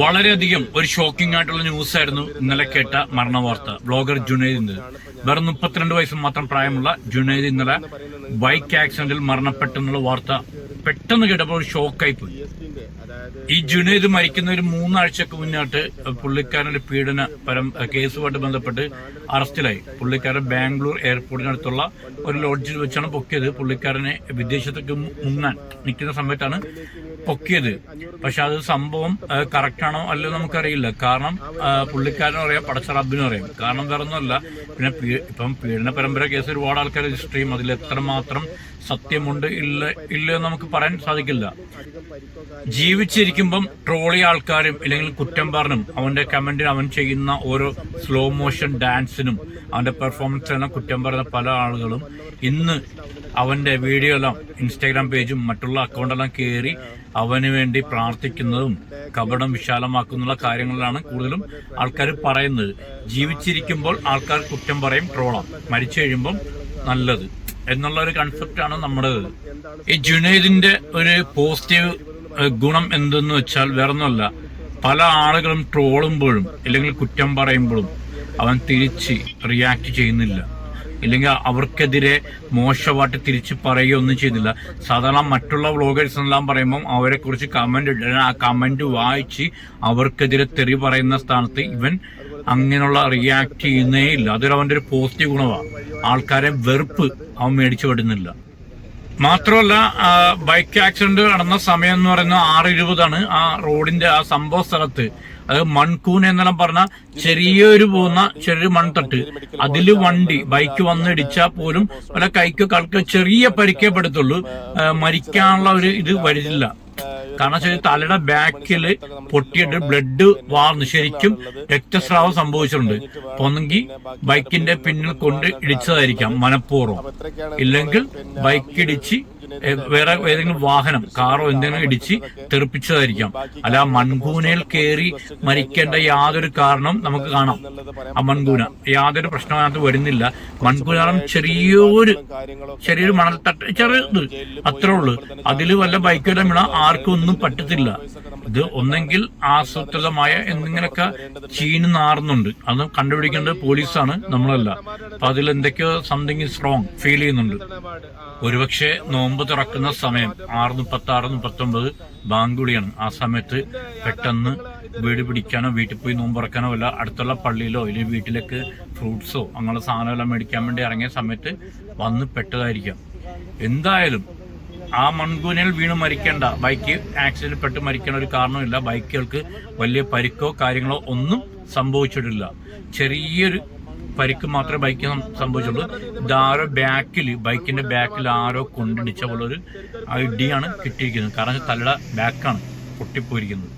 വളരെയധികം ഒരു ഷോക്കിംഗ് ആയിട്ടുള്ള ന്യൂസ് ആയിരുന്നു ഇന്നലെ കേട്ട മരണ വാർത്ത ബ്ലോഗർ ജുനൈദിന്റെ വെറും മുപ്പത്തിരണ്ട് വയസ്സ് മാത്രം പ്രായമുള്ള ജുനൈദ് ഇന്നലെ ബൈക്ക് ആക്സിഡന്റിൽ മരണപ്പെട്ടെന്നുള്ള വാർത്ത പെട്ടെന്ന് കേട്ടപ്പോൾ ഷോക്കായി പോയി. ഈ ജുനൈദ് മരിക്കുന്ന ഒരു മൂന്നാഴ്ചക്ക് മുന്നോട്ട് പുള്ളിക്കാരന്റെ പീഡന പരം കേസുമായിട്ട് ബന്ധപ്പെട്ട് അറസ്റ്റിലായി. പുള്ളിക്കാരൻ ബാംഗ്ലൂർ എയർപോർട്ടിനടുത്തുള്ള ഒരു ലോഡ്ജിൽ വെച്ചാണ് പൊക്കിയത്. പുള്ളിക്കാരനെ വിദേശത്തേക്ക് മുങ്ങാൻ നിൽക്കുന്ന സമയത്താണ് പൊക്കിയത്. പക്ഷെ അത് സംഭവം കറക്റ്റാണോ അല്ലയോ നമുക്കറിയില്ല. കാരണം ആ, പുള്ളിക്കാരനും അറിയാം പടച്ച അറിയാം. കാരണം വേറെ ഒന്നുമല്ല പിന്നെ ഇപ്പം പീഡന പരമ്പര കേസ് ഒരുപാട് ആൾക്കാർ രജിസ്റ്റർ ചെയ്യും. അതിൽ എത്രമാത്രം സത്യമുണ്ട് ഇല്ല ഇല്ല എന്ന് നമുക്ക് പറയാൻ സാധിക്കില്ല. ജീവിച്ചിരിക്കുമ്പം ട്രോളി ആൾക്കാരും ഇല്ലെങ്കിൽ കുറ്റം പറഞ്ഞും അവന്റെ കമന്റിന് അവൻ ചെയ്യുന്ന ഓരോ സ്ലോ മോഷൻ ഡാൻസിനും അവന്റെ പെർഫോമൻസിനും കുറ്റം പറയുന്ന പല ആളുകളും ഇന്ന് അവന്റെ വീഡിയോ എല്ലാം ഇൻസ്റ്റാഗ്രാം പേജും മറ്റുള്ള അക്കൗണ്ടെല്ലാം കയറി അവന് വേണ്ടി പ്രാർത്ഥിക്കുന്നതും കപടം വിശാലമാക്കുന്നുള്ള കാര്യങ്ങളിലാണ് കൂടുതലും ആൾക്കാർ പറയുന്നത്. ജീവിച്ചിരിക്കുമ്പോൾ ആൾക്കാർ കുറ്റം പറയും ട്രോളാം. മരിച്ചു കഴിയുമ്പം നല്ലത്. എന്നുള്ള ഒരു കൺസെപ്റ്റാണ് നമ്മുടേത് ഈ ജുനൈദിന്റെ ഒരു പോസിറ്റീവ് ഗുണം എന്തെന്ന് വെച്ചാൽ വേറൊന്നുമല്ല. പല ആളുകളും ട്രോളുമ്പോഴും അല്ലെങ്കിൽ കുറ്റം പറയുമ്പോഴും അവൻ തിരിച്ച് റിയാക്ട് ചെയ്യുന്നില്ല. ഇല്ലെങ്കിൽ അവർക്കെതിരെ മോശമായിട്ട് തിരിച്ച് പറയുകയോ ഒന്നും ചെയ്യുന്നില്ല സാധാരണ മറ്റുള്ള വ്ളോഗേഴ്സ് എല്ലാം പറയുമ്പോൾ അവരെ കുറിച്ച് കമന്റ് ഇട്ട് ആ കമന്റ് വായിച്ച് അവർക്കെതിരെ തെറി പറയുന്ന സ്ഥാനത്ത് ഇവൻ അങ്ങനെയുള്ള റിയാക്ട് ചെയ്യുന്നേ ഇല്ല. അതൊരു അവന്റെ ഒരു പോസിറ്റീവ് ഗുണമാണ് ആൾക്കാരെ വെറുപ്പ് അവൻ മേടിച്ചു വിടുന്നില്ല. മാത്രമല്ല ബൈക്ക് ആക്സിഡന്റ് നടന്ന സമയം എന്ന് പറയുന്നത് ആറ് ഇരുപതാണ്. ആ റോഡിന്റെ ആ സംഭവ സ്ഥലത്ത് അത് മൺകൂൻ എന്നെല്ലാം പറഞ്ഞ ചെറിയൊരു പോകുന്ന ചെറിയൊരു മൺതട്ട്. അതിൽ വണ്ടി ബൈക്ക് വന്നിടിച്ചാൽ പോലും വല്ല കൈക്ക് കൾക്ക് ചെറിയ പരിക്കേ പെടുത്തുള്ളൂ. മരിക്കാനുള്ള ഒരു ഇത് വരില്ല. കാരണം വെച്ചാൽ തലയുടെ ബാക്കിൽ പൊട്ടിയിട്ട് ബ്ലഡ് വാർന്ന് ശരിക്കും രക്തസ്രാവം സംഭവിച്ചിട്ടുണ്ട്. ഒന്നെങ്കിൽ ബൈക്കിന്റെ പിന്നിൽ കൊണ്ട് ഇടിച്ചതായിരിക്കാം മനഃപൂർവം. ഇല്ലെങ്കിൽ ബൈക്ക് ഇടിച്ച് വേറെ ഏതെങ്കിലും വാഹനം കാറോ എന്തെങ്കിലും ഇടിച്ച് തെറിപ്പിച്ചതായിരിക്കാം. അല്ല മൺകൂനയിൽ കയറി മരിക്കേണ്ട യാതൊരു കാരണം നമുക്ക് കാണാം. ആ മൺകൂന യാതൊരു പ്രശ്നം അതിനകത്ത് വരുന്നില്ല മൺകൂന ചെറിയൊരു ചെറിയൊരു മണൽത്തട്ട് ചെറിയത് അത്രേ ഉള്ളൂ. അതിൽ വല്ല ബൈക്കിലും വീണ ആർക്കും ഒന്നും പറ്റത്തില്ല. ഇത് ഒന്നെങ്കിൽ ആസൂത്രിതമായ എന്തെങ്കിലുമൊക്കെ ചീന് നാറുന്നുണ്ട്. അത് കണ്ടുപിടിക്കേണ്ടത് പോലീസാണ് നമ്മളല്ല. അപ്പൊ അതിൽ എന്തൊക്കെയോ സംതിങ് റോങ് ഫീൽ ചെയ്യുന്നുണ്ട്. ഒരുപക്ഷെ നോമ്പ് തുറക്കുന്ന സമയം ആറ് മുപ്പത്തി ആറ് മുപ്പത്തൊമ്പത് ബാങ്കുടിയാണ് ആ സമയത്ത് പെട്ടെന്ന് വീട് പിടിക്കാനോ വീട്ടിൽ പോയി നോമ്പ് തുറക്കാനോ അല്ല അടുത്തുള്ള പള്ളിയിലോ അല്ലെങ്കിൽ വീട്ടിലേക്ക് ഫ്രൂട്ട്സോ അങ്ങനെയുള്ള സാധനമെല്ലാം മേടിക്കാൻ വേണ്ടി ഇറങ്ങിയ സമയത്ത് വന്ന് പെട്ടതായിരിക്കാം. എന്തായാലും ആ മൺകൂനയിൽ വീണ് മരിക്കേണ്ട ബൈക്ക് ആക്സിഡന്റ് പെട്ട് മരിക്കേണ്ട ഒരു കാരണമില്ല ബൈക്കുകൾക്ക് വലിയ പരിക്കോ കാര്യങ്ങളോ ഒന്നും സംഭവിച്ചിട്ടില്ല. ചെറിയൊരു പരിക്ക് മാത്രമേ ബൈക്ക് സംഭവിച്ചുള്ളൂ. ഇതാരോ ബാക്കിൽ ബൈക്കിന്റെ ബാക്കിൽ ആരോ കൊണ്ടിടിച്ച പോലെ ഒരു ഇടിയാണ് കിട്ടിയിരിക്കുന്നത്. കാരണം തലയുടെ ബാക്കാണ് പൊട്ടിപ്പോയിരിക്കുന്നത്.